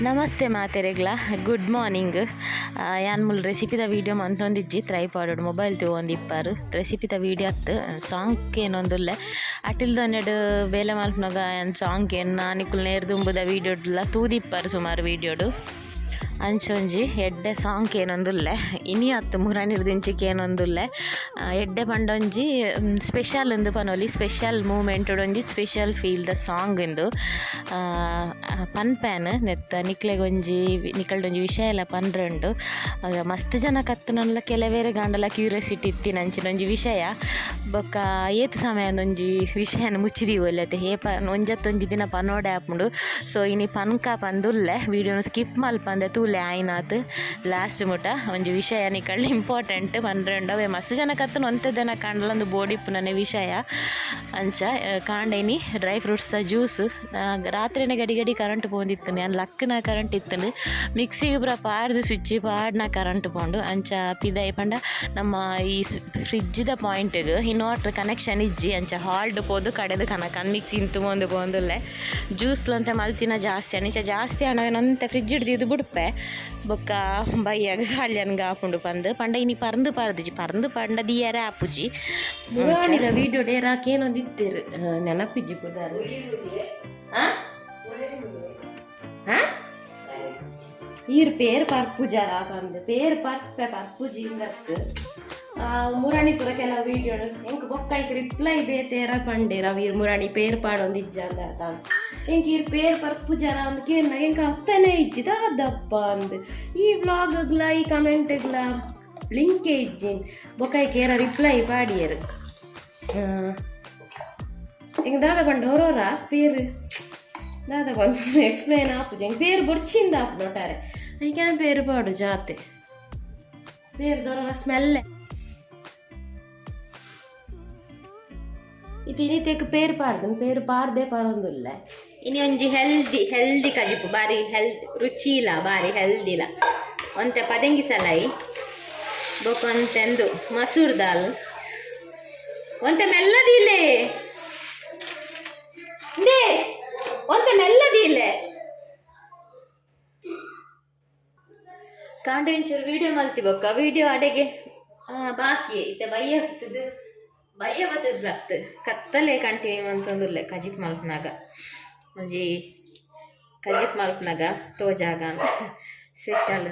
ನಮಸ್ತೆ ಮಾತೆರೆಗ್ಲ good morning ಯಾನ್ ಮುಲ್ ರೆಸಿಪಿದ ವೀಡಿಯೋ ಮಂತೊಂದಿಜ್ಜಿ ಟ್ರೈ ಪಾಡೋಡು ಮೊಬೈಲ್ ತಗೊಂಡಿಪ್ಪಾರು ರೆಸಿಪಿದ ವೀಡಿಯೋ ಅತ್ತು ಸಾಂಗ್ ಏನೊಂದುಲ್ಲೆ ಅಟಿಲ್ದೊಂದೆಡು ಬೇಲೆ ಮಲ್ಪನಾಗ ಸಾಂಗ್ ಏನು ನಾನಿಕುಲ್ ನೇರ್ದುಂಬುದ ವೀಡಿಯೋಡ್ಲ ತೂದಿಪ್ಪಾರು ಸುಮಾರು ವೀಡಿಯೋಡು ಅಂಚೊಂಜಿ, ಎಡ್ಡೆ ಸಾಂಗ್ ಏನೊಂದುಲ್ಲೆ ಇನಿ ಅತ್ತು ಮುರಣಿರ್ದಿಂಚಿಕ್ ಏನೊಂದುಲ್ಲೆ ಎಡ್ಡೆ ಪಂಡೊಂಜಿ ಸ್ಪೆಷಲ್ ಎಂದು ಪನೊಲಿ. ಸ್ಪೆಷಲ್ ಮೂಮೆಂಟ್ ಒಂಜಿ ಸ್ಪೆಷಲ್ ಫೀಲ್ ದ ಸಾಂಗ್ ಪನ್ ಪೆನ್ ನೆತ್ತ ನಿಕ್ಲೆಗೊಂಜಿ ನಿಕಲ್ಡೊಂಜಿ ವಿಷಯ ಎಲ್ಲ ಪನ್ರೆಂಡು. ಮಸ್ತ್ ಜನ ಕತ್ತನಲ್ಲ ಕೆಲವೇರೆ ಗಾಂಡಲ ಕ್ಯೂರಿಯಾಸಿಟಿ ಇತ್ತಿನಂಚಿನೊಂಜಿ ವಿಷಯ. ಬೊಕ್ಕ ಏತ್ ಸಮಯದೊಂಜಿ ವಿಷಯನ ಮುಚ್ಚಿದಿ ಒಲ್ಲತೆ ಹೇ ಪನ್, ಒಂಜತ್ತೊಂಜಿ ದಿನ ಪನೋಡೆ ಆಪುಂಡು ಸೊ ಇನಿ ಪನ್ಕ ಪಂದುಲ್ಲೆ, ವಿಡಿಯೋನ ಸ್ಕಿಪ್ ಮಲ್ಪಂದೆ ತೂಲೆ ಆಯ್ನಾತ್. ಲಾಸ್ಟ್ ಮುಟ ಒಂಜಿ ವಿಷಯ ನಿಕಳ್ಳ ಇಂಪಾರ್ಟೆಂಟ್ ಪನ್ರೆಂಡು ಅವೆ ಮಸ್ತ್ ಜನ ಕತ್ತನ ಕಾಣಲ್ಲ ಕಾಂಡಲೊಂದು ಬೋಡಿಪ್ಪು ನನ್ನ ವಿಷಯ. ಅಂಚ ಕಾಂಡೇನಿ ಡ್ರೈ ಫ್ರೂಟ್ಸ್ದ ಜ್ಯೂಸ್ ರಾತ್ರಿನೇ ಗಡಿ ಗಡಿ ಕರೆಂಟ್ ಪೋಂದಿತ್ತು ನಾನು ಲಕ್ಕನ ಕರೆಂಟ್ ಇತ್ತು ಮಿಕ್ಸಿಗೆ ಪೂರ ಪಾಡ್ದು ಸ್ವಿಚ್ ಪಾಡ್ನ ಕರೆಂಟ್ ಪೋಂಡು. ಅಂಚ, ಪಿದ ಪಂಡ ನಮ್ಮ ಈ ಫ್ರಿಜ್ದ ಪಾಯಿಂಟ್ಗೆ ಇನ್ವರ್ಟರ್ ಕನೆಕ್ಷನ್ ಇಜ್ಜಿ. ಅಂಚ ಹಾಲ್ಡ್ ಪೋದು ಕಡೆದು ಕನಕನ್ ಮಿಕ್ಸಿ ಇಂತು ಒಂದು ಪೋಂದುಲ್ಲೆ. ಜ್ಯೂಸ್ಲಂತೆ ಮಲ್ತಿನ ಜಾಸ್ತಿ. ಅನಿಚ ಜಾಸ್ತಿ ಹಣವೇನಂತೆ ಫ್ರಿಜ್ ಹಿಡ್ದಿದ್ದು ಬಿಡ್ಪೆ ಬೊಕ್ಕ ಬೈಯಾಗ ಸಾಲ್ಯನ್ಗ ಹಾಕೊಂಡು ಪಂದು ಪಂಡ ಇನಿ ಪರಂದು ಪಾರ್ದಿಜಿ ಪರಂದು ಪಂಡ ದಿಯರೆ ಆಪುಜಿ ಮುರಾಣಿದ ವೀಡಿಯೋ ಡೇರಾಕ್ ಏನೊಂದು ಇತ್ತೇರು ನೆನಪಿಜ್ಜಿ ಪುದಾರು ಈರ್ ಪೇರ್ ಪರ್ಪುಜಾರ ಪಂದು ಪೇರ್ ಪರ್ಪೆ ಪರ್ಪುಜಿ ಇಂದತ್ತು ಮುರಾಣಿ ಪುರ ಕೆಲವು ವೀಡಿಯೋ ಎಂಕ್ ಬೊಕ್ಕೈಕ್ ರಿಪ್ಲೈ ಬೇತೇರ ಪಂಡೇರ ವೀರ್ ಮುರಾಣಿ ಪೇರ್ ಪಾಡೊಂದು ಇಜ್ಜಂದ ಎಂಕ್ ಈರ್ ಪೇರ್ ಪರ್ಪುಜಾರ ಅಂದ್ ಕೇಳ್ನ ಎಂಕ್ ಅರ್ಥನೇ ಇಜ್ಜಿದ ಅದಪ್ಪ ಅಂದ್ ಈ ವ್ಲಾಗ್ಗ್ಲ ಈ ಕಮೆಂಟ್ಗ್ಲ ಲಿಂಕೇ ಇಜ್ಜಿನ್ ಬೊಕ್ಕೈಕ್ ಏರ ರಿಪ್ಲೈ ಪಾಡಿಯರು ಎಂಕ್ ದಾದ ಪಂಡ ಹೊರೋರ ಪೇರು ದಾದ ಪಂಡ ಎಕ್ಸ್ಪ್ಲೈನ್ ಆಪುಜಿ ಎಂಕ್ ಪೇರು ಬೊಡ್ಚಿಂದ ಆಪು ನೋಟಾರೆ ಅದಕ್ಕೆ ಪೇರು ಪಾಡು ಜಾತೆ ಪೇರು ದೊರ ಸ್ಮೆಲ್ಲೆ ಇದು ಇನಿತೆಕ್ ಪೇರು ಪಾಡ್ದು ಪೇರು ಪಾಡ್ದೆ ಪರೊಂದುಲ್ಲ ಇನಿ ಒಂಜಿ ಹೆಲ್ದಿ ಹೆಲ್ದಿ ಕಜಿಪು ಬಾರಿ ಹೆಲ್ದಿ ರುಚಿ ಇಲ್ಲ ಬಾರಿ ಹೆಲ್ದಿ ಇಲ್ಲ. ಒಂತೆ ಪದಂಗಿ ಸಲಾಯಿ ಬೊಕೊಂತೆಂದು ಮಸೂರ್ ದಾಲ್. ಒಂತೆ ಮೆಲ್ಲದಿಲೆ ದೇ ಒಂತೆ ಮೆಲ್ಲದಿಲೆ ಕಾಂಡ ಇಂಚೂರು ವಿಡಿಯೋ ಮಲ್ತಿ ಬೊಕ್ಕ ವಿಡಿಯೋ ಅಡಿಗೆ ಬಾಕಿ, ಇತ್ತೆ ಬಯ್ಯ ಬಯ್ಯ ಬತ್ತದ ಕತ್ತಲೆ ಕಂಟಿನ್ಯೂ ಅಂತಂದುಲ್ಲೆ ಕಜಿಪ್ ಮಲ್ಪನಾಗ. ಒಂಜಿ ಕಜಿಪ್ ಮಲ್ಪನಾಗ ತೋಜಾಗ ಸ್ಪೆಷಲ್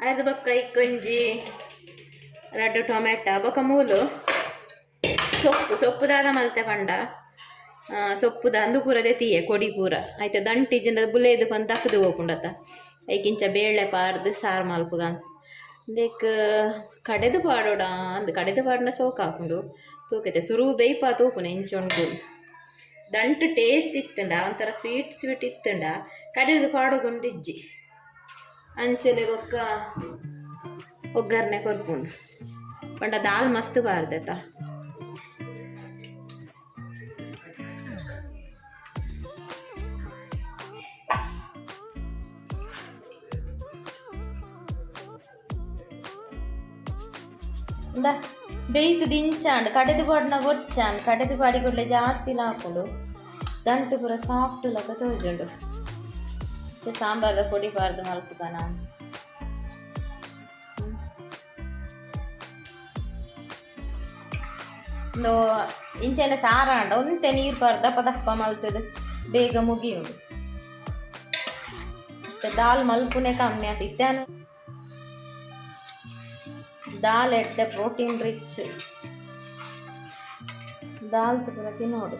ಅದು ಬೊಕ್ಕ ಇಕ್ಕೊಂಜಿ ರಡ್ಡು ಟೊಮೆಟೊ ಬೊಕ್ಕ ಮೂಲು ಸೊಪ್ಪು ಸೊಪ್ಪುದಾದ ಮಲ್ತೆ ಪಂಡ ಆ, ಸೊಪ್ಪುದ ಅಂದು ಪೂರದೆ ತೀಯೆ ಕೊಡಿ ಪೂರ ಆಯ್ತು ದಂಟಿ ಜಿಂದ ಬುಲೇದು ಪಂತ ತಕ್ಕದು ಹೋಗ್ಕೊಂಡತ್ತ ಐಕಿಂಚ ಬೇಳೆ ಪಾಡ್ದು ಸಾರು ಮಲ್ಪುಗ ದೇಕ್ ಕಡೆದು ಪಾಡೋಡ ಅಂದ್, ಕಡೆದು ಪಾಡಿನ ಸೋಕ್ ಹಾಕೊಂಡು ತೂಕೈತೆ. ಸುರು ಬೇಯ್ಪ ತೂಪುನ ಇಂಚೊಂಡು ದಂಟು ಟೇಸ್ಟ್ ಇತ್ತಂಡ, ಒಂಥರ ಸ್ವೀಟ್ ಸ್ವೀಟ್ ಇತ್ತಂಡ. ಕಡೆದು ಪಾಡೋದುಂಡು ಇಜ್ಜಿ. ಅಂಚೆಲೆ ಬೊಕ್ಕ ಒಗ್ಗರಣೆ ಕೊರ್ಪುಂಡು. ಪಂಡ ದಾಲ್ ಮಸ್ತ್ ಬಾರ್ದೆತ. ಇಂದ ಬೇಯ್ತು ದಿಂಚಾಂಡ್ ಕಡೆದು ಪಾಡ್ನ ಬೊರ್ಚಾಂಡ್ ಕಡೆದು ಪಾಡಿ ಕೊಡ್ಲೆ ಜಾಸ್ತಿ ಹಾಕೊಂಡು ದಂಟು ಪೂರ ಸಾಫ್ಟ್ ಲಕ ತೋಜುಂಡು ಮತ್ತೆ ಸಾಂಬಾರ್ದ ಪೊಡಿ ಪಾರ್ದು ಮಲ್ಪುಗ ನಾನು ಒಂದು ಇಂಚೆಲ್ಲ ಸಾರಾಂಡ ಒಂತೆ ನೀರು ಪಾರ್ದ ದಪ್ಪ ದಪ್ಪ ಮಲ್ತದು ಬೇಗ ಮುಗಿಯುಂಡು ಮತ್ತೆ ದಾಲ್ ಮಲ್ಪುನೆ ಕಮ್ಮಿ ಆತ ಇದ್ದಾನು ದಾಲ್ ಎಡ್ಡೆ ಪ್ರೋಟೀನ್ ರಿಚ್ ದಾಲ್ ಸುಪುರ ತಿನ್ನೋಡು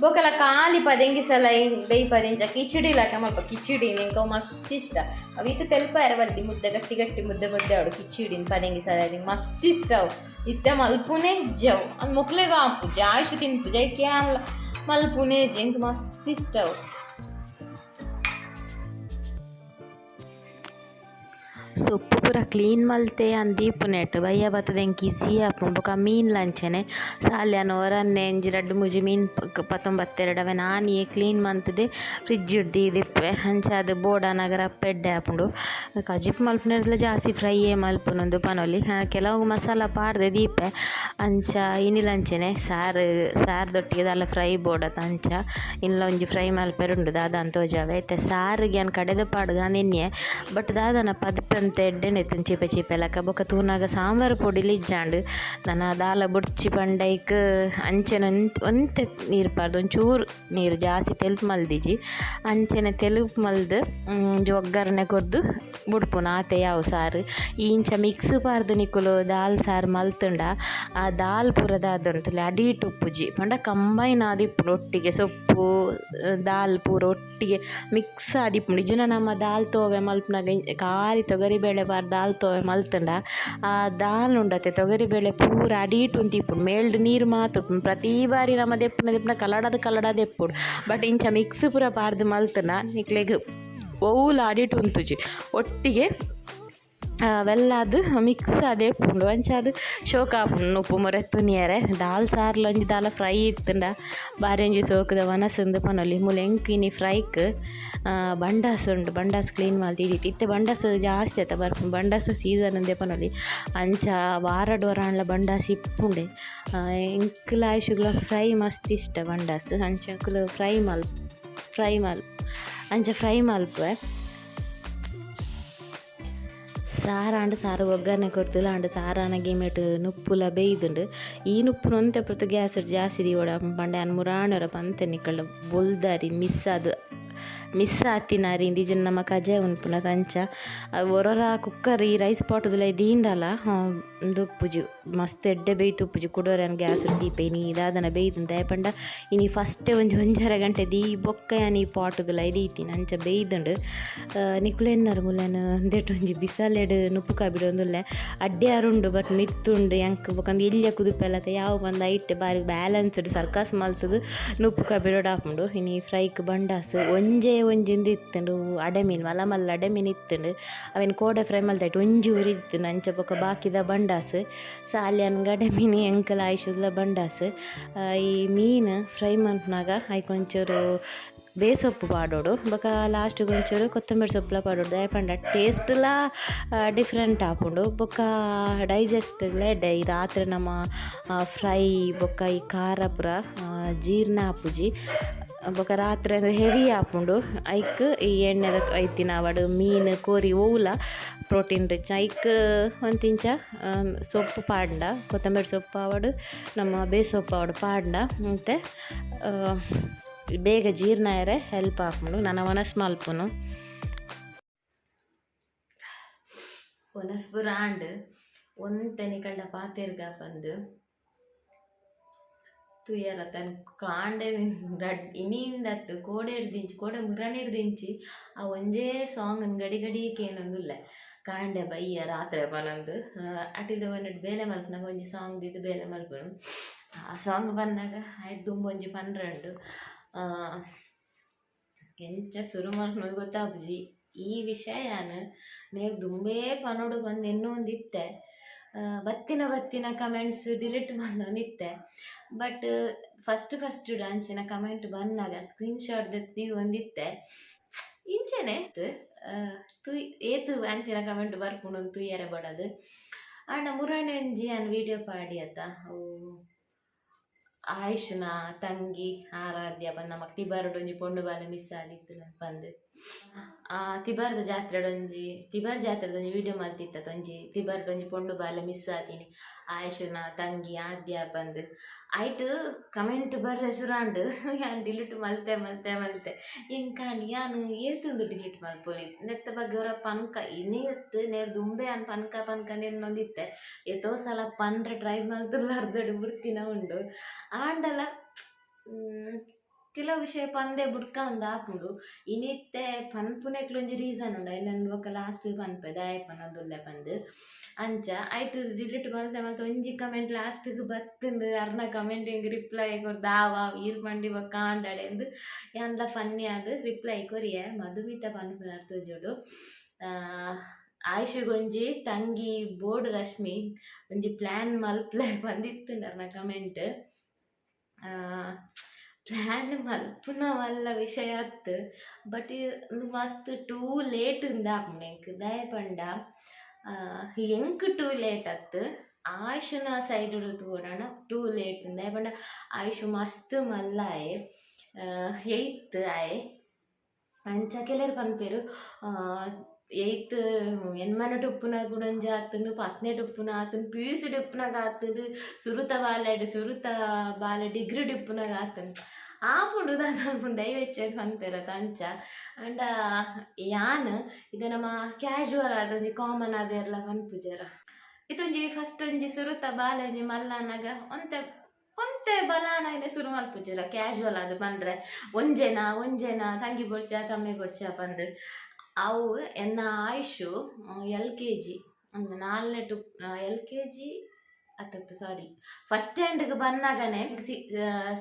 ಬೊಕಲ ಖಾಲಿ ಪದೆಂಗಿ ಸಲ ಬೇಯ್ ಪದಿಂಚ ಕಿಚಡಿ ಲಾಕ ಮಲ್ಪ ಕಿಚಡಿ ನಿಂಕ ಮಸ್ತ್ ಇಷ್ಟ ಅವು ಇತ್ತು ತೆಲ್ಪ ಎರವರ್ದಿ ಮುದ್ದೆ ಗಟ್ಟಿ ಗಟ್ಟಿ ಮುದ್ದೆ ಮುದ್ದೆ ಅವಡು ಕಿಚಡಿನ ಪದೆಂಗಿ ಸಲ ಮಸ್ತ್ ಇಷ್ಟ ಅವು ಇತ್ತೆ ಮಲ್ಪುನೆ ಜವ್ ಅಂದ್ ಮುಕ್ಲೆಗ ಆಪು ಜಾಯ್ಶು ತಿನ್ಪು ಜೈ ಕ್ಯಾನ್ಲ ಮಲ್ಪುನೆ ಜಂಕ್ ಮಸ್ತ್ ಸೊಪ್ಪು ಪೂರ ಕ್ಲೀನ್ ಮಲ್ತೆ, ಅಂದ್ ದೀಪುನೆಟ್ ಬಯ್ಯ ಬತ್ತದ ಎಂಕ್ ಈಸಿ ಬೊಕ ಮೀನ್ಲಂಚನೆ ಸಾಲ್ಯಾನ ಒರನ್ನೆ ಎಂಜಿ ರಡ್ಡ್ ಮೂಜಿ ಮೀನ್ ಪತ್ತೊಂಬತ್ತೆರಡು ಅವೆನ್ ಆನಿಯೆ ಕ್ಲೀನ್ ಮಂತುದೆ. ಫ್ರಿಡ್ಜ್ಡ್ ದೀದಿಪ್ಪೆ ಅಂಚಾದ್ ಬೋಡಾನಗರ ಪೆಡ್ಡೆ ಆಪುಂಡು. ಕಜಿಪ್ ಮಲ್ಪುನೆರ್ಲ ಜಾಸ್ತಿ ಫ್ರೈಯೇ ಮಲ್ಪುನುಂದು ಪನೊಲಿ. ಕೆಲವು ಮಸಾಲ ಪಾಡ್ದೆ ದೀಪೆ ಅಂಚ ಇನಿಲಂಚನೆ ಸಾರು ಸಾರ್ದೊಟ್ಟಿಗೆ ದಾಲ ಫ್ರೈ ಬೋಡತ ಅಂಚ ಇನ್ಲ ಒಂಜಿ ಫ್ರೈ ಮಲ್ಪೆರುಂಡು ದಾದಾನ್ ತೋಜಾವೆ ಐತೆ ಸಾರ್ಗೆ ಅನ್ ಕಡೆದ ಪಾಡ್ಗ ನೆನ್ನೆ ಬಟ್ ದಾದನ ಪದಿಪ್ಪೆ ಅಂತ ಎಡ್ಡೆನೆ ಇತ್ತಿನ ಚಿಪೆ ಚಿಪೆ ಲಕ ಬೊಕ ತೂನಾಗ ಸಾಂಬಾರ್ ಪೊಡಿಲು ಇಜ್ಜಾಂಡ್ ನನ ದಾಲ ಬುಡ್ಚಿ ಪಂಡೈಕ್ ಅಂಚೆನೆ ಒಂತೆ ನೀರು ಪಾರ್ದು ಒಂಚೂರು ನೀರು ಜಾಸ್ತಿ ತೆಲುಪು ಮಲ್ದಿಜಿ ಅಂಚೆನೆ ತೆಲುಪು ಮಲ್ದ್ ಒಂಜಿ ಒಗ್ಗರಣೆ ಕೊರ್ದು ಬುಡ್ಪುನು ಆತೆ ಯಾವ್ ಸಾರು ಇಂಚ ಮಿಕ್ಸ್ ಪಾರ್ದು ನಿಕುಲು ದಾಲ್ ಸಾರು ಮಲ್ತುಂಡ ಆ ದಾಲ್ ಪೂರ ದಾದೊಂತುಲೆ ಅಡೀಟ್ ಉಪ್ಪುಜಿ ಪಂಡ ಕಂಬೈನ್ ಆದಿಪ್ಪುಂಡು ಒಟ್ಟಿಗೆ ಸೊಪ್ಪು ದಾಲ್ ಪೂರ ಒಟ್ಟಿಗೆ ಮಿಕ್ಸ್ ಆದಿಪ್ಪುಂಡು ಇಜ್ಜಿಂಡ ನಮ ದಾಲ್ ತೋವೆ ಮಲ್ಪುನಗ ಕಾಲಿ ತೊಗರಿಬೇಳೆ ಪಾರ್ದ್ ದಾಲ್ ತೊ, ಮಲ್ತುಂಡ. ಆ ದಾಲ್ ಉಂಡತೆ ತೊಗರಿಬೇಳೆ ಪೂರ ಅಡೀಟ್ ಉಂತಿಪ್ಪುಂಡು. ಮೇಲ್ಡ್ ನೀರು ಮಾತ್ರ ಪ್ರತಿ ಬಾರಿ ನಮ್ಮ ದೆಪ್ಪುನ ದೆಪ್ಪುನ ಕಲಡದ್ ಕಲಡದ್ ಎಪ್ಪುಡು ಬಟ್ ಇಂಚ ಮಿಕ್ಸ್ ಪೂರ ಪಾರ್ದ್ ಮಲ್ತುಂಡ. ನಿಕ್ಲೆಗ್ ಒವ್ಲ ಅಡೀಟ್ ಉಂತುಜಿ. ಒಟ್ಟಿಗೆ ಅವೆಲ್ಲದು ಮಿಕ್ಸ್ ಆದೆ ಉಪ್ಪುಂಡು ಅಂಚಾದ್ ಶೋಕ ಆಪುಂಡು ಉಪ್ಪು, ಮೊರೆ, ತುನಿಯರೆ, ದಾಲ್ ಸಾರ್ಲ ಒಂಜಿ ದಾಲ ಫ್ರೈ ಇತ್ತುಂಡ. ಬಾರಿ ಒಂಜಿ ಸೋಕುದ ವನಸುಂದು ಪನೊಲಿ. ಮೂಲು ಎಂಕ್ ಇನಿ ಫ್ರೈಕ್ ಬಂಡಾಸ್ ಉಂಡು ಬಂಡಾಸ್ ಕ್ಲೀನ್ ಮಲ್ತ್ ಇದಿತ್ತು ಇತ್ತೆ ಬಂಡಾಸ್ ಜಾಸ್ತಿ ಆತ ಬರ್ಪುಂಡು. ಬಂಡಾಸ್ ಸೀಸನ್ ಉಂದೆ ಪನೊಲಿ. ಅಂಚ ವಾರಡ್ ವರಾಂಡ್ಲ ಬಂಡಾಸ್ ಇಪ್ಪುಂಡೆ. ಎಂಕ್ಲ ಆಯಿಶುಗ್ಲ ಫ್ರೈ ಮಸ್ತ್ ಇಷ್ಟ ಬಂಡಾಸ್. ಅಂಚ ಫ್ರೈ ಮಲ್ ಫ್ರೈ ಮಲ್, ಅಂಚ ಫ್ರೈ ಮಲ್ಪುವೆ. ಒಗ್ಗರಣೆ ಕೊರ್ತುಲ ಆಂಡ ಸಾರಾನಗ ಏಮೇಟ್ ನುಪ್ಪುಲ ಬೇಯ್ದುಂಡು ಈ ನುಪ್ಪುನು ಒಂತೆ ಪೊರ್ತು ಗ್ಯಾಸ್ ಜಾಸ್ತಿ ದೀವೊಡ ಪಂಡ ಯಾನ್ ಮುರಾಣೆರ ಪಂತೆ ನಿಕಲ್ಡ ಬೊಲ್ದಾರಿ ಮಿಸ್ ಆತಿನಾರಿ ಇಂದಿಜನ್ ನಮ ಕಜೆ ಉನ್ಪುನ ಕಂಚ. ಒರರ ಕುಕ್ಕರ್ ಈ ರೈಸ್ ಪಾಟ್‌ದುಲ ದೀಂಡಲ ಉಂದುಪ್ಪುಜಿ ಮಸ್ತ್ ಎಡ್ಡೆ ಬೇಯ್ತುಪ್ಪುಜಿ ಕುಡೊರೆನ್ ಗ್ಯಾಸ್ ದೀಪೆ ಇನಿ ದಾದನ ಬೇಯ್ದುಂಡು ದಾಯೆ ಇನಿ ಫಸ್ಟ್ ಒಂಜಿ ಒಂಜರ ಗಂಟೆ ದೀ ಬೊಕ್ಕ ಯಾನ್ ಪಾಟ್ ಉದಲ ದೀತಿನಿ ಅಂಚ ಬೇಯ್ದುಂಡು ನಿಕುಲು ಮುಲನ್ ದೇಟ್ ಒಂಜಿ ಬಿಸಲೆಡ್ ನುಪ್ಪು ಕಬಿಡೊಂದುಲ್ಲೆ ಅಡ್ಡೆ ಅರುಂಡು ಬಟ್ ಮಿತ್ತುಂಡು ಎಂಕ್ ಬೊಕಂದ ಇಲ್ಲೇ ಕುದುಪೆಲ್ಲತ ಯಾವ ಬಂದ ಐಟ್ ಬಾರಿ ಬ್ಯಾಲೆನ್ಸ್ಡ್ ಸರ್ಕಸ್ ಮಲ್ತುದು ನುಪ್ಪು ಕಾಬಿಡೋಡು ಆಪುಂಡು ಇನಿ ಫ್ರೈಕ್ ಬಂಡಾಸು, ಒಂಜೇ ಒಂಜಿ ಇತ್ತುಂಡು ಅಡೆ ಮೀನ್ ಮಲ್ಲ ಮಲ್ಲ ಅಡೆ ಮೀನ್ ಇತ್ತುಂಡು. ಅವೆನ್ ಕೋಡೆ ಫ್ರೈ ಮಲ್ದಾಯ್ತು ಒಂಜಿ ಉರಿ ಇತ್ತುಂಡು ಅಂಚ ಬೊಕ ಬಾಕಿದ ಬಂಡಾಸ್. ಸಾಲ್ಯಾನ್ಗ ಅಡೆ ಮೀನ್ ಎಂಕಲ ಆಯ್ಸುಗ್ಲ ಬಂಡಾಸ್. ಈ ಮೀನ್ ಫ್ರೈ ಮನ್ಪುನಾಗ ಐ ಒಂಚೂರು ಬೇಸೊಪ್ಪು ಪಾಡೋಡು. ಬೊಕ ಲಾಸ್ಟ್ ಒಂಚೂರು ಕೊತ್ತಂಬರಿ ಸೊಪ್ಪುಲ ಪಾಡೋಡು. ದಾಯೆ ಪಂಡ ಟೇಸ್ಟ್‌ಲ ಡಿಫ್ರೆಂಟ್ ಆಪುಂಡು. ಬೊಕ ಡೈಜೆಸ್ಟ್ಲೇ ಡೈ ರಾತ್ರಿ ನಮ ಫ್ರೈ ಬೊಕ್ಕ ಈ ಖಾರ ಪುರ ಜೀರ್ಣ ಆಪುಜಿ. ಬೊಕ ರಾತ್ರಿ ಹೆವಿ ಆಪುಂಡು ಐಕ್, ಈ ಎಣ್ಣೆದ ಐತಿನ ಆವಡ್ ಮೀನು, ಕೋರಿ, ಓವುಲ ಪ್ರೋಟೀನ್ ರಿಚ್ ಐಕ್ ಒಂತಿಂಚ ಸೊಪ್ಪು ಪಾಡ್ಂಡ, ಕೊತ್ತಂಬರಿ ಸೊಪ್ಪು ಆವಡ್ ಬೇ ಸೊಪ್ಪು ಆವಡ್ ಪಾಡ್ಂಡ, ಮತ್ತು ಬೇಗ ಜೀರ್ಣ ಆಯರೆ ಹೆಲ್ಪ್ ಆಪುಂಡು ನನ ವನಸ್ ಮಲ್ಪುನು. ಒನಸ್ ಪೂರ ಆಂಡ್ ಒಂತೆ ನಿಕಲ್ಡ ಪಾತೆರ್ಗ ಬಂದು ತೂಯರೆ ತನ್ನ ಕಾಂಡೆ ರಡ್ ಇನಿಯಿಂದತ್ ಕೋಡೆ ಹಿಡ್ದಿಂಚಿ ಕೋಡೆ ಮುರಣ ಹಿಡ್ದಿಂಚಿ ಆ ಒಂಜೇ ಸಾಂಗ್ ಗಡಿ ಗಡಿ ಕೇನೊಂದುಲ್ಲ ಕಾಂಡೆ ಬಯ್ಯ ರಾತ್ರೆ ಬನೊಂದು ಅಟಿದ ಒಂದು ಬೇಲೆ ಮಲ್ಪನಾಗ ಒಂಜಿ ಸಾಂಗ್ ದಿದ್ದು ಬೇಲೆ ಮಲ್ಪನು. ಆ ಸಾಂಗ್ ಬಂದಾಗ ಆಯ್ತು ದುಂಬು ಒಂಜಿ ಪನ್ರೆಂಡು ಎಂಚ ಸುರು ಮಲ್ಪುನದು ಗೊತ್ತಾಪುಜಿ ಈ ವಿಷಯನ ನೀವು ದುಂಬೇ ಪನೊಡು ಇನ್ನೂ ಎನ್ನೊಂದು ಇತ್ತೆ ಬತ್ತಿನ ಬತ್ತಿನ ಕಮೆಂಟ್ಸ್ ಡಿಲೀಟ್ ಮಾಡೋ ಇತ್ತೆ. ಬಟ್ ಫಸ್ಟ್ ಫಸ್ಟ್ ಅಂಚಿನ ಕಮೆಂಟ್ ಬಂದಾಗ ಸ್ಕ್ರೀನ್ ಶಾಟ್ ದೆತ್ತಿ ಒಂದಿತ್ತೆ. ಇಂಚನೆ ತೂಯ್ ಏತ್ ಅಂಚಿನ ಕಮೆಂಟ್ ಬರ್ಪುಂಡು ತೂಯರೆ ಬಡೋದು. ಅಣ್ಣ ಮುರಣೆ ಒಂಜಿ ಆನ್ ವಿಡಿಯೋ ಪಾಡಿ ಅತ್ತ. ಆಯುಷ್ನ ತಂಗಿ ಆರಾಧ್ಯ ಬಂದ ಮಕ್ತಿ ತಿಬಾರ್ಡ್ ಒಂಜಿ ಪೊಂಡು ಬಾಲ ಮಿಸ್ ನಾನು ಪಂದ್. ತಿಬಾರ್ದ ಜಾತ್ರೆಡ್ ಒಂಜಿ ತಿಬಾರ್ ಜಾತ್ರೆದ ಒಂಜಿ ವಿಡಿಯೋ ಮಾಡ್ತಿತ್ತ ಒಂಜಿ ತಿಬಾರ್ಡ್ ಒಂಜಿ ಪೊಂಡು ಬಾಲ ಮಿಸ್ ಆತೀನಿ. ಆಯುಷನ ತಂಗಿ ಆದ್ಯ ಬಂದು ಆಯ್ತು ಕಮೆಂಟ್ ಬರ್ರೆ ಸುರಾಂಡು. ಯಾನ್ ಡಿಲೀಟ್ ಮಲ್ತೆ ಮಲ್ತೆ ಮಲ್ತೆ. ಎಂಕಾಂಡ್ ಯಾನ್ ಏತಂದು ಡಿಲೀಟ್ ಮಲ್ಪೊಲಿ ನೆತ್ತ ಬಗ್ಗೆ ಅವರ ಪನ್ಕ ಇನ್ನೇತ್ ನೇರ್ ದುಂಬೆ ಅನ್ ಪನ್ಕ ಪನ್ಕಂಡ್ ಎನ್ನೊಂದಿತ್ತೆ ಎತ್ತೋ ಸಲ ಪನ್ರೆ ಟ್ರೈ ಬರ್ದಡ್ ಬುಡ್ತಿನ ಉಂಡು. ಆಂಡಲ ಕೆಲವು ವಿಷಯ ಪಂದೆ ಬುಡ್ಕಂದ್ ಆಪುಂಡು ಇನಿತ್ತೆ ಪನ್ಪುನೆಕ್ಲ್ ಒಂಜಿ ರೀಸನ್ ಉಂಡು. ಐನನ್ ಬೊಕ ಲಾಸ್ಟ್ ಪನ್ಪೆ ದಾಯೆ ದುಲ್ಲೆ ಪಂದ್. ಅಂಚ ಐಟ್ ರಿಲೇಟ್ ಮಲ್ತೆ ಮತ್ತೆ ಒಂಜಿ ಕಮೆಂಟ್ ಲಾಸ್ಟ್ ಬತ್ತುಂಡು ಅರ್ನ ಕಮೆಂಟಿಂಗ್ ರಿಪ್ಲೈ ಕೊರ್ ದಾವ ಈರ್ ಪಂಡಿ ಬೊಕ ಕಾಂಡಡೆ ಇಂದ್ ಯಾನ್ಲ ಫನ್ನಿ ಆದ್. ರಿಪ್ಲೈ ಕೊರಿಯೆ ಮಧುಮಿತ ಪನ್ಪುನರ್ ತೋಜುಂಡು ಆಯುಷಗೊಂಜಿ ತಂಗಿ ಬೋರ್ಡ್ ರಶ್ಮಿ ಒಂಜಿ ಪ್ಲ್ಯಾನ್ ಮಲ್ಪ್ಲೆ ಬಂದಿತ್ತುಂಡರ್ನ ಕಮೆಂಟ್ ಪ್ಲ್ಯಾನ್ ಮಲ್ಪುನ ಮಲ್ಲ ವಿಷಯ ಅತ್ತು ಬಟ್ ಮಸ್ತ್ ಟೂ ಲೇಟ್ ಇಂದಾಪುಂಡು ದಯ ಪಂಡ ಎಂಕ್ ಟೂ ಲೇಟ್ ಅತ್ತು ಆಯುಷನ ಸೈಡ್ ತೂಡಣ ಟೂ ಲೇಟ್ ದಯ ಪಂಡ ಆಯುಷ್ ಮಸ್ತ್ ಮಲ್ಲಾಯೆ ಏಯ್ತ್ ಆಯೆ ಅಂಚ ಕೆಲರು ಪನ್ಪೆರು ಏಯ್ತ್ ಎನ್ಮನೆಟ್ ಉಪ್ಪುನಗ ಕುಡೊಂಜಿ ಆತುಂಡು ಪತ್ನೆಟ್ ಉಪ್ಪುನ ಆತುಂಡು ಪಿ ಯು ಸಿ ಉಪ್ಪುನಗ ಆತುಂಡು ಸುರುತ ಬಾಲೆಡ್, ಸುರುತ ಬಾಲೆ ಡಿಗ್ರಿಡ್ ಉಪ್ಪುನಗ ಆತುಂಡು ಆಪುಂಡು ದಾದ ದಯವೆಚ್ಚ ಅಂತಾರ ತಂಚ. ಅಂಡ ಯಾನ್, ಇದು ನಮ್ಮ ಕ್ಯಾಶುವಲ್ ಆದ ಒಂಜಿ ಕಾಮನ್ ಆದ ಎಲ್ಲ ಪನ್ಪುಜೆರ. ಇದೊಂಜಿ ಫಸ್ಟ್ ಒಂಜಿ ಸುರುತ ಬಾಲ ಮಲ್ಲನಗ, ಒಂತೆ ಒಂತೆ ಬಲಾನ ಶುರು ಮಲ್ಪುಜರ ಕ್ಯಾಶುವಲ್ ಆದ್ ಬಂದ್ರೆ ಒಂಜೆನ ಒಂಜೆನ, ತಂಗಿ ಬೊಡ್ಚ ತಮ್ಮೆ ಬೊಡ್ಚ ಪಂದ್. ಅವು ಎನ್ನ ಆಯುಷು ಎಲ್ ಕೆ ಜಿ ಒಂದು ನಾಲ್ನೇ to L K G sorry first ಸ್ಟ್ಯಾಂಡ್ಗೆ ಬಂದಾಗನೇ ಸಿ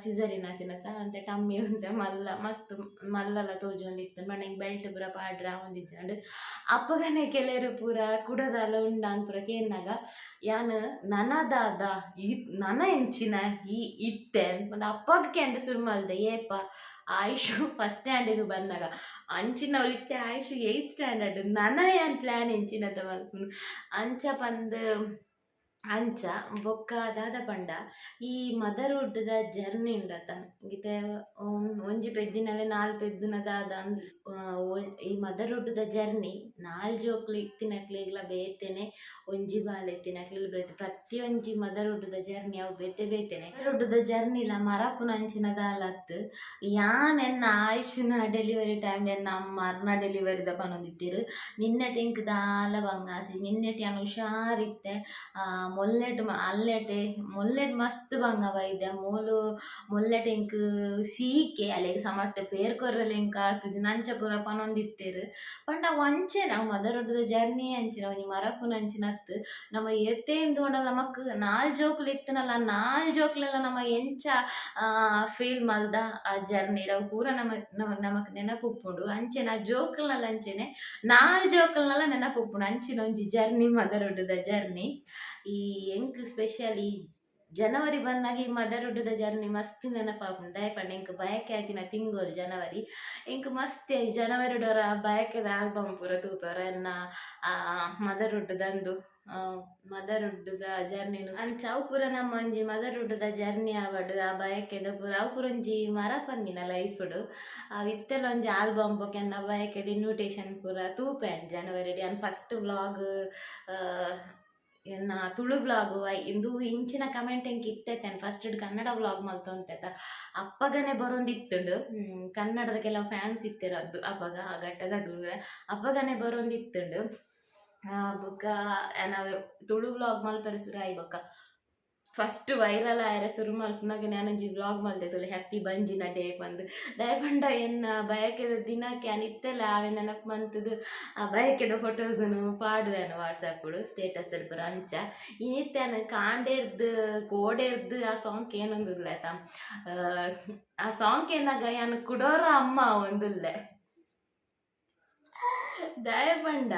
ಸಿಸರಿನ ತಿನ್ನತ್ತ ಅಂತ ಟಮ್ಮಿ ಅಂತ ಮಲ್ಲ, ಮಸ್ತ್ ಮಲ್ಲಲ ತೋಜೊಂದಿತ್ತು ಮನೆಗೆ ಬೆಲ್ಟ್ ಪೂರ ಪಾಡ್ರ ಒಂದಿಜ್ಜಂಡು ಅಪ್ಪಗನೆ ಕೆಲರು ಪೂರ ಕುಡದಲ್ಲ ಉಂಡ ಪೂರ ಕೇನಾಗ, ಯಾನು ನನದಾದ ಈ ನನ ಎಂಚಿನ ಈ ಇತ್ತೆ ಒಂದು ಅಪ್ಪಗೆ ಅಂದ ಶುರು ಮಲ್ದೆ ಏಪ ಆಯುಷು ಫಸ್ಟ್ ಸ್ಟ್ಯಾಂಡಿಗೆ ಬಂದಾಗ ಅಂಚಿನ ಒಲಿತ್ತೆ ಆಯುಷು ಏಯ್ತ್ ಸ್ಟ್ಯಾಂಡರ್ಡ್ ನನ ಏನ್ ಪ್ಲ್ಯಾನ್ ಎಂಚಿನದ ಮಲ್ಪುನು ಅಂಚ ಪಂದ್ ಅಂಚ ಬೊಕ್ಕ ದಾದ ಪಂಡ ಈ ಮದರ್ಹುಡ್ದ ಜರ್ನಿ ಉಂಡತ ಇತ್ತೆ ಒಂಜಿ ಪೆದ್ದಿನಲೆ ನಾಲ್ ಪೆದ್ದುನ ದಾದ ಈ ಮದರ್ಹುಡ್ದ ಜರ್ನಿ ನಾಲ್ ಜೋಕ್ಲು ಇತ್ತಿನಕ್ಲೆಗ್ಲ ಬೇತೆನೆ, ಒಂಜಿ ಬಾಲೆ ಇತ್ತಿನಕ್ಲೆಗ್ಲ ಬೇತೆ ಪ್ರತಿ ಒಂಜಿ ದ ಜರ್ನಿ ಅವು ಬೇತೆ ಬೇತೆನೆ. ಜರ್ನಿ ಜರ್ನಿಲ ಮರಪುನ ಅಂಚಿನ ದಾಲತ್ ಯಾನ್ ಎನ್ನ ಆಯಿಷುನ ಡೆಲಿವರಿ ಟೈಮ್ ಎನ್ನ ಡೆಲಿವರಿ ದ ಪನೊಂದಿತ್ತಿರು. ನಿನ್ನೆಟ್ ಎಂಕ್ ದಾಲ ಬಂಗಾತಿ ನಿನ್ನೆಟ್ ಯಾನ್ ಹುಷಾರಿತ್ತೆ ಮೊಲ್ಲೆಟ್ ಅಲ್ಲೆಟೆ ಮೊಲ್ಲೆಟ್ ಮಸ್ತ್ ಬಂಗ ಬೈದೆ ಮೂಲು ಮೊಲ್ಲೆಟ್ ಎಂಕ್ ಸೀಕೆ ಅಲೆಗ್ ಸಮಟ್ ಪೇರ್ ಕೊರ್ರಲ್ ಎಂಕ್ ಆತುಜಿ ನಂಚ ಪೂರ ಪನೊಂದಿತ್ತೆರ್ ಪಂಡ ಒಂಚೆ ನಾವು ಮದರೊಡ್ಡದ ಜರ್ನಿ ಅಂಚಿನ ಒಂಜಿ ಮರಕು ಅಂಚಿನತ್ ನಮ್ಮ ಎತ್ತೇನ್ ತೋಂಡ ನಮಕ್ ನಾಲ್ ಜೋಕುಲು ಇತ್ತನಲ್ಲ ನಾಲ್ ಜೋಕ್ಲೆಲ್ಲ ನಮ್ಮ ಎಂಚ ಫೀಲ್ ಮಲ್ದ ಆ ಜರ್ನಿ ಪೂರ ನಮ ನಮಕ್ ನೆನಪುಪ್ಪುಂಡು ಅಂಚೆನ ಆ ಅಂಚೆನೆ ನಾಲ್ ಜೋಕುಲ್ನಲ್ಲ ನೆನಪುಪ್ಪುಂಡು ಅಂಚಿನ ಒಂಜಿ ಜರ್ನಿ ಮದರೊಡ್ಡದ ಜರ್ನಿ ಈ ಎಂಕ್ ಸ್ಪೆಷಲ್ ಈ ಜನವರಿ ಬಂದಾಗ ಈ ಮದರ್ ಹುಡ್ಡದ ಜರ್ನಿ ಮಸ್ತ್ ನೆನಪಾಪುಂಡು ದಯಪಂಡ ಎಂಕ್ ಬಯಕೆ ಆತಿನ ತಿಂಗೋಲ್ ಜನವರಿ. ಎಂಕ್ ಮಸ್ತ್ ಜನವರಿ ಡೋರ ಬಯಕೆದ ಆಲ್ಬಮ್ ಪೂರ ತೂಪರ ಎನ್ನ ಮದರುಡ್ದಂದು ಮದರುಡ್ದ ಜರ್ನಿನು ಅಂಚ ಅವು ಪೂರ ನಮ್ಮ ಒಂಜಿ ಮದರುಡ್ದ ಜರ್ನಿ ಆವಡು ಆ ಬಯಕೆದ ಪೂರ, ಅವು ಪೂರ ಒಂಜಿ ಮರ ಪನ್ನಿನ ಲೈಫ್ಡು ಇತ್ತೆಲ್ಲ ಒಂಜಿ ಆಲ್ಬಮ್ ಬೊಕೆನ್ನ ಬಯಕೆದ ಇನ್ವಿಟೇಷನ್ ಪೂರ ತೂಪೆ ಜನವರಿ ಅನ್ ಫಸ್ಟ್ ವ್ಲಾಗ್ ಎನ್ನ ತುಳು ವ್ಲಾಗು ಇಂದು ಇಂಚಿನ ಕಮೆಂಟ್ ಎಂಕ್ ಇತ್ತೆತ್ತೇನೆ ಫಸ್ಟ್ ಕನ್ನಡ ವ್ಲಾಗ್ ಮಲ್ತೊಂತೆತ ಅಪ್ಪಗನೆ ಬರೋಂದಿತ್ತುಂಡು. ಕನ್ನಡದ ಕೆಲವು ಫ್ಯಾನ್ಸ್ ಇತ್ತಿರದ್ದು ಅಪ್ಪಗ, ಆ ಘಟ್ಟದ ದೂರ ಅಪ್ಪಗನೆ ಬರೋಂದಿತ್ತುಂಡು. ಬೊಕ್ಕ ನಾವು ತುಳು ವ್ಲಾಗ್ ಮಲ್ಪರೆ ಸುರಾಯಿ ಬೊಕ್ಕ ಫಸ್ಟ್ ವೈರಲ್ ಆಯರೆ ಶುರು ಮಲ್ಪನಾಗ ನಾನೊಂಜಿ ವ್ಲಾಗ್ ಮಲ್ದೆ ಹ್ಯಾಪಿ ಬಂಜಿನ ಡೇ ಪಂದ್ ದಯಪಂಡ ಎನ್ನ ಬಯಕೆದ ದಿನಕ್ಕೆ ಅನಿತ್ತೆಲ್ಲ ಆವೆ ನೆನಪು ಮಂತದು. ಆ ಬಯಕೆದ ಫೋಟೋಸನು ಪಾಡುವೆನು ವಾಟ್ಸಪ್ಪುಡು ಸ್ಟೇಟಸ್ ಪೂರ ಅಂಚ. ಇನ್ನಿತ್ತೆನ ಕಾಂಡೆರ್ದು ಕೋಡೆರ್ದು ಆ ಸಾಂಗ್ ಏನೊಂದುಲ್ಲ ಆಯ್ತಾ? ಆ ಸಾಂಗ್ ಏನಾಗ ಯಾನು ಕುಡೋರ ಅಮ್ಮ ಒಂದುಲ್ಲೆ. ದಯಪಂಡ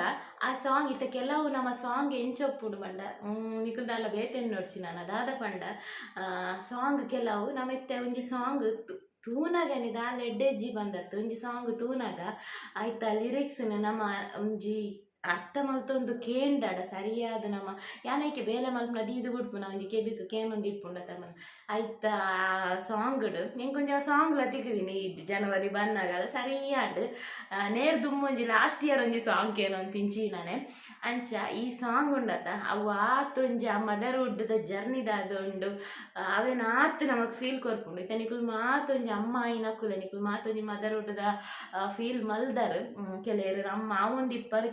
ಆ ಸಾಂಗ್ ಇತ್ತ ಕೆಲವು ನಮ್ಮ ಸಾಂಗ್ ಎಂಚೊಪ್ಪುಡು ಪಂಡ నీకు ಬೇತೆನ್ ನೋಡ್ಸಿ ನಾನು, ಅದಾದ ಪಂಡ ಸಾಂಗ್ ಕೆಲವು ನಮೆತ್ತೆ ಒಂಜಿ ಸಾಂಗ್ ತೂನಗನೆ ದಾಲ ಎಡ್ಡೆಜ್ಜಿ ಬಂದತ್ತು. ಒಂಜಿ ಸಾಂಗ್ ತೂನಾಗ ಆಯ್ತಾ ಲಿರಿಕ್ಸ್ ನಮ್ಮ ಒಂಜಿ ಅರ್ಥ ಮಲ್ತೊಂದು ಕೇಂಡಾಡ, ಸರಿಯಾದ ನಮ್ಮ. ಯಾನೈಕೆ ಬೇಲೆ ಮಲ್ಪನ ದೀದು ಗುಡ್ಪುನ ಒಂಜಿ ಕೆಬಿಕ್ ಕೇನೊಂದು ಇಪ್ಪುಂಡ ತಮ್ಮನ. ಐತ ಸಾಂಗ್ಡ್. ಎಂಕೊಂಜಿ ಆ ಸಾಂಗ್ಲ ತಿಕ್ಕಿದೀನಿ ಈ ಜನವರಿ ಬನ್ನಾಗ ಅದು ನೇರ್ ದುಮ್ಮೊಂಜಿ ಲಾಸ್ಟ್ ಇಯರ್ ಒಂಜಿ ಸಾಂಗ್ ಕೇನೋ ತಿಂಚಿನಾನೆ ಅಂಚ, ಈ ಸಾಂಗ್ ಉಂಡತ ಅವು ಆತೊಂಜಿ ಆ ಮದರ್ವುಡ್ದ ಜರ್ನಿದಾದ ಉಂಡು. ಅವೇನು ಆತ್ ನಮಕ್ ಫೀಲ್ ಕೊರ್ಪುಂಡು. ಇತ್ತ ನಿಕುಲ್ ಮಾತೊಂಜಿ ಅಮ್ಮ ಆಯಿನಕುಲ ನಿಕುಲ್ ಮಾತೊಂಜಿ ಮದರ್ವುಡ್ದ ಫೀಲ್ ಮಲ್ದರ್. ಕೆಲವೆರು ಅಮ್ಮ, ಅವೊಂದು ಇಪ್ಪರು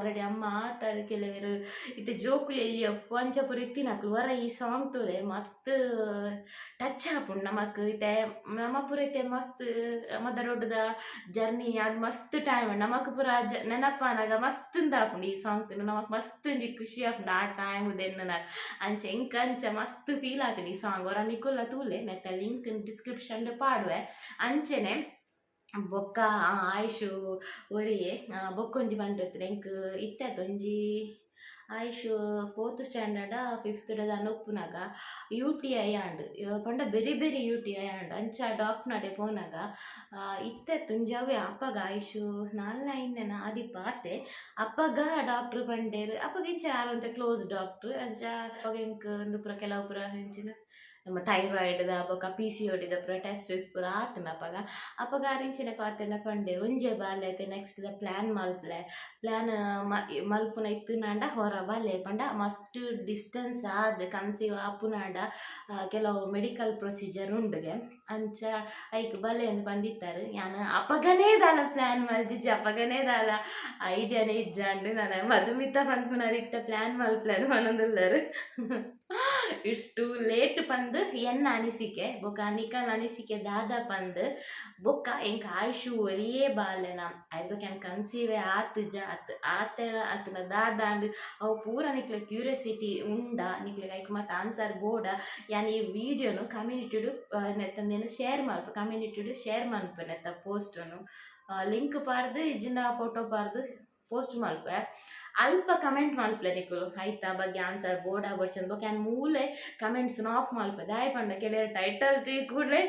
ಆಲ್ರೆಡಿ ಅಮ್ಮ ಆತಾರೆ ಕೆಲವರು. ಇತ್ತೆ ಜೋಕುಲು ಎಲ್ಲಿ ಪಂಚಪುರ ಇತ್ತಿನಕ್ಲು ವರ ಈ ಸಾಂಗ್ ತೋಲೆ ಮಸ್ತ್ ಟಚ್ ಆಪುಂಡು ನಮಕ್ ಇತ್ತೆ ನಮ ಪೂರ ಇತ್ತೆ ಮಸ್ತ್ ಮದರೊಡ್ದ ಜರ್ನಿ ಅದು ಮಸ್ತ್ ಟೈಮ್ ನಮಕ್ ಪೂರ ಜ ನೆನಪಾನಾಗ ಮಸ್ತ್ ಆಪುಂಡು ಈ ಸಾಂಗ್ ತಿನ್ನು ನಮಕ್ ಮಸ್ತ್ ಖುಷಿ ಆಪುಂಡು ಆ ಟೈಮ್ ದೆನ್ನ ಅಂಚೆ ಎಂಕ್ ಅಂಚ ಮಸ್ತ್ ಫೀಲ್ ಆತುಂಡು ಈ ಸಾಂಗ್ ವರ ನಿಕುಲ್ಲ ತೂಲೆ ನೆತ್ತ ಲಿಂಕ್ ಡಿಸ್ಕ್ರಿಪ್ಷನ್ ಪಾಡುವೆ. ಅಂಚೆನೆ ಬೊಕ್ಕ ಆಯುಷು ಒರಿಯೆ ಬೊಕ್ಕೊಂಜಿ ಪಂಡತ್ರೆ ಎಂಕ್ ಇತ್ತೆ ಒಂಜಿ ಆಯುಷು ಫೋರ್ತ್ ಸ್ಟ್ಯಾಂಡರ್ಡ ಫಿಫ್ತ್ ದಾನ ಉಪ್ಪುನಾಗ ಯು ಟಿ ಐ ಆಂಡ್ ಪಂಡ ಬೆರಿ ಬೆರಿ ಯು ಟಿ ಐ ಆಂಡ್ ಅಂಚ ಡಾಕ್ಟರ್ ನಡೆ ಪೋನಾಗ ಇತ್ತೆ ತುಂಜಾವೆ ಅಪ್ಪಗ ಆಯುಷು ನಾಲ್ನ ಐದನೇನ ಆದಿ ಪಾತೆ. ಅಪ್ಪಗ ಡಾಕ್ಟ್ರ್ ಪಂಡೇರು ಅಪ್ಪಗೆ ಇಂಚ ಯಾರು ಅಂತ ಕ್ಲೋಸ್ ಡಾಕ್ಟ್ರ್ ಅಂಚ ಅಪ್ಪಗ ಎಂಕ್ ಒಂದು ಪುರ ಕೆಲವು ಪುರ ಹೆಂಚಿನ ದ ಬೊಕ ಪಿ ಸಿ ದ ಪುರ ಟೆಸ್ಟಿಸ್ ಪುರ ಅಪಗ ಅಪಗ ಅರಿಂಚಿನ ಪಾತೆನ ಪಂಡೆ ಒಂಜೆ ಬಾಲೆ ನೆಕ್ಸ್ಟ್ ದ ಪ್ಲಾನ್ ಮಲ್ಪ್ಲೆ. ಪ್ಲಾನ್ ಮಲ್ಪುನ ಇತ್ತುನಾಂಡ ಹೊರ ಬಾಲೆ ಪಂಡ. ಮಸ್ಟ್ ಡಿಸ್ಟೆನ್ಸ್ ಆದ್, ಕನ್ಸೀವ್ ಆಪುನಾಂಡ ಕೆಲವು ಮೆಡಿಕಲ್ ಪ್ರೊಸೀಜರ್ ಉಂಡುಗೆ. ಅಂಚ, ಐಕ್ ಬಲೆನ್ ಎಂದು ಬಂದಿತ್ತಾರೆ. ಯಾನ ಅಪಗನೇ ದಾಲ ಪ್ಲ್ಯಾನ್ ಮಲ್ದಿಜ್ಜ ಅಪಗನೇ ದಾಲ ಐಡಿಯಾನೇ ಇಜ್ಜಾಂಡು ನಾನು. ಮಧುಮಿತ ಪಂದ್ಪುನರ್ ಇತ್ತ ಪ್ಲಾನ್ ಮಲ್ಪ್ಲಾನ್ ಮನೊಂದುಲ್ಲರು ಇಟ್ಸ್ ಟೂ ಲೇಟ್ ಪಂದ್ ಎನ್ನ ಅನಿಸಿಕೆ, ಬೊಕ ನಿಕನ್ ಅನಿಸಿಕೆ ದಾದ ಪಂದ್ ಬೊಕ್ಕ ಎಂಕ ಆಯುಷು ಒರಿಯೇ ಬಾಲೆನ ಐದು ಕ್ಯಾನ್ ಕನ್ಸೀವೆ ಆತ್ ಜ, ಆತ ಆತನ ದಾದಾಂಡ್ ಅವು ಪೂರ ನಿಕ್ಲ ಕ್ಯೂರಿಯಾಸಿಟಿ ಉಂಡ ನಿಕ್ಲ ಲೈಕ್ ಮತ್ತು ಆನ್ಸರ್ ಬೋಡ. ಯಾನ್ ಈ ವಿಡಿಯೋನು ಕಮ್ಯುನಿಟಿಡು ನೆತ್ತಂದೇನು ಶೇರ್ ಮಲ್ಪ ಕಮ್ಯುನಿಟಿಡು ಶೇರ್ ಮಲ್ಪ ನೆತ್ತ ಪೋಸ್ಟನು ಲಿಂಕ್ ಪಾರ್ದು ಇಜಿಂದ ಫೋಟೋ ಪಾರ್ದು ಪೋಸ್ಟ್ ಮಲ್ಪೆ ಅಲ್ಪ ಕಮೆಂಟ್ ಮಲ್ಪಲೆ ನಿಕುಲು ಐತ ಬಗ್ಗೆ ಆನ್ಸರ್ ಬೋರ್ಡ ಬರ್ಸನ್ ಬೊಕ ಆ್ಯನ್ ಮೂಲೆ ಕಮೆಂಟ್ಸ್ನ ಆಫ್ ಮಲ್ಪೆ ದಾಯ ಪಂಡ ಕೆಲವು ಟೈಟಲ್ ತಿ ಕೂಡಲೇ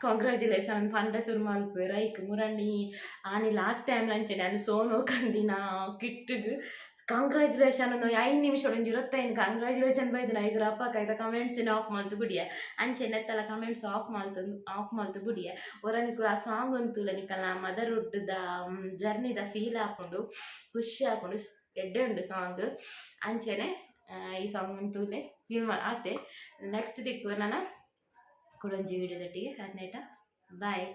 ಕಾಂಗ್ರ್ಯಾಚುಲೇಷನ್ ಪಂಡ ಶುರು ಮಲ್ಪೆ ರೈಕ್ ಮುರಣಿ ಆನಿ ಲಾಸ್ಟ್ ಟೈಮ್ ಲಂಚೆ ನಾನು ಸೋನು ಕಂಡಿನ? ಕಿಟ್ಟಿಗ್ ಕಾಂಗ್ರ್ಯಾಚುಲೇಷನ್ ಐದು ನಿಮಿಷ ಒಂದು ಇರುತ್ತೈನು ಕಾಂಗ್ರ್ಯಾಚುಲೇಷನ್ ಬೈದು ರಪ್ಪ ಕೈದ ಕಮೆಂಟ್ಸ್ ಕಮೆಂಟ್ಸಿನ ಆಫ್ ಮಾಡ್ತು ಬಿಡಿಯ. ಅಂಚೆ ನೆತ್ತಲ ಕಮೆಂಟ್ಸ್ ಆಫ್ ಮಾಡ್ತು ಆಫ್ ಮಾಡ್ತು ಬಿಡಿಯ. ಒರ ನಿಕುಲು ಆ ಸಾಂಗ್ ಅಂತೂಲ ನಿಕಲ್ನ ಮದರ್ಹುಡ್ದ ಜರ್ನಿದ ಫೀಲ್ ಹಾಕೊಂಡು, ಖುಷಿ ಹಾಕೊಂಡು, ಎಡ್ಡೆ ಉಂಡು ಸಾಂಗ್ ಅಂಚೆನೆ ಈ ಸಾಂಗ್ ಅಂತೂಲೆ ಫೀಲ್ ಆತೆ. ನೆಕ್ಸ್ಟ್ ದಿಕ್ಕು ನಾನು ಕೊಡೊಂಜಿ ವಿಡಿಯೋದೊಟ್ಟಿಗೆ ಹದಿನೆಟ ಬಾಯ್